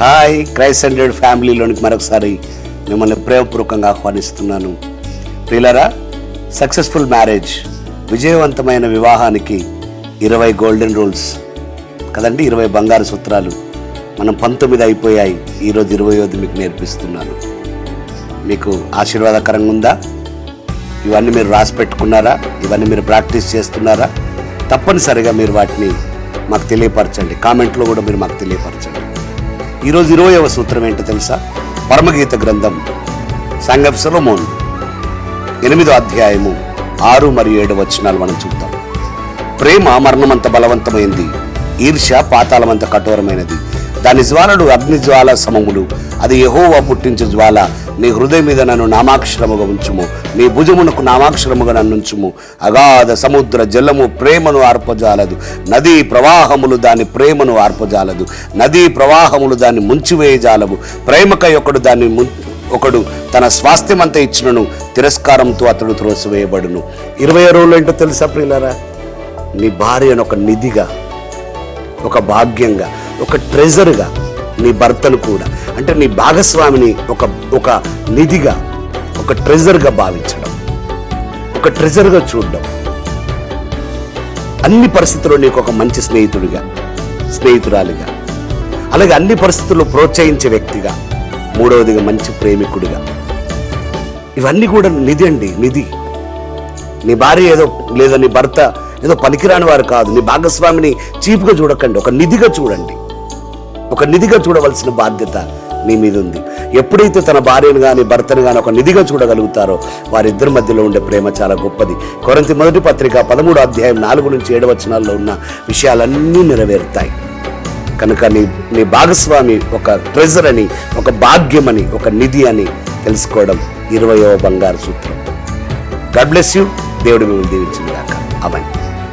Hi Christ hundred ఫ్యామిలీలోనికి మరొకసారి మిమ్మల్ని ప్రేమపూర్వకంగా ఆహ్వానిస్తున్నాను. ప్రియులరా సక్సెస్ఫుల్ మ్యారేజ్ విజయవంతమైన వివాహానికి ఇరవై గోల్డెన్ రూల్స్ కదండి ఇరవై బంగారు సూత్రాలు మనం పంతొమ్మిది అయిపోయాయి ఈరోజు ఇరవయోది మీకు నేర్పిస్తున్నాను. మీకు ఆశీర్వాదకరంగా ఉందా? ఇవన్నీ మీరు రాసి పెట్టుకున్నారా? ఇవన్నీ మీరు ప్రాక్టీస్ చేస్తున్నారా? తప్పనిసరిగా మీరు వాటిని మాకు తెలియపరచండి. కామెంట్లో కూడా మీరు మాకు తెలియపరచండి. ఈరోజు ఇరవయవ సూత్రం ఏంటో తెలుసా? పరమగీత గ్రంథం సంగఫ్ ఎనిమిదో అధ్యాయము ఆరు మరియు ఏడు వచనాలు మనం చూద్దాం. ప్రేమ మరణమంత బలవంతమైంది ఈర్ష్య పాతాళమంత కఠోరమైనది. దాని జ్వాలలు అగ్ని జ్వాల సమములు అది యహోవా పుట్టించు జ్వాల నీ హృదయం మీద నన్ను నామాక్షరముగా ఉంచుము. నీ భుజమునకు నామాక్షరముగా నన్ను ఉంచుము. అగాధ సముద్ర జలము ప్రేమను ఆర్పజాలదు. నదీ ప్రవాహములు దాని ప్రేమను ఆర్పజాలదు. నదీ ప్రవాహములు దాన్ని ముంచివేయజాలవు. ప్రేమకై ఒకడు దాన్ని ము ఒకడు తన స్వాస్థ్యమంతా ఇచ్చినను తిరస్కారంతో అతడు త్రోసివేయబడును. ఇరవై రోజులు ఏంటో తెలుసా ప్రియులరా? నీ భార్యను ఒక నిధిగా ఒక భాగ్యంగా ఒక ట్రెజర్గా నీ భర్తను కూడా. అంటే నీ భాగస్వామిని ఒక ఒక నిధిగా ఒక ట్రెజర్గా భావించడం. ఒక ట్రెజర్గా చూడడం. అన్ని పరిస్థితుల్లో నీకు ఒక మంచి స్నేహితుడిగా స్నేహితురాలిగా అలాగే అన్ని పరిస్థితుల్లో ప్రోత్సహించే వ్యక్తిగా మూడవదిగా మంచి ప్రేమికుడిగా. ఇవన్నీ కూడా నిధి అండి నిధి. నీ భార్య ఏదో లేదా నీ భర్త ఏదో పనికిరాని వారు కాదు. నీ భాగస్వామిని చీప్గా చూడకండి ఒక నిధిగా చూడండి. ఒక నిధిగా చూడవలసిన బాధ్యత నీ మీద ఉంది. ఎప్పుడైతే తన భార్యను కానీ భర్తను కానీ ఒక నిధిగా చూడగలుగుతారో వారిద్దరి మధ్యలో ఉండే ప్రేమ చాలా గొప్పది. కొరంతి మొదటి పత్రిక పదమూడు అధ్యాయం నాలుగు నుంచి ఏడు వచనాల్లో ఉన్న విషయాలన్నీ నెరవేరుతాయి. కనుక నీ నీ భాగస్వామి ఒక ట్రెజర్ అని ఒక భాగ్యమని ఒక నిధి అని తెలుసుకోవడం ఇరవయవ బంగారు సూత్రం. గాడ్ బ్లెస్ యూ దేవుడు మిమ్మల్ని దీవించింది అవన్నీ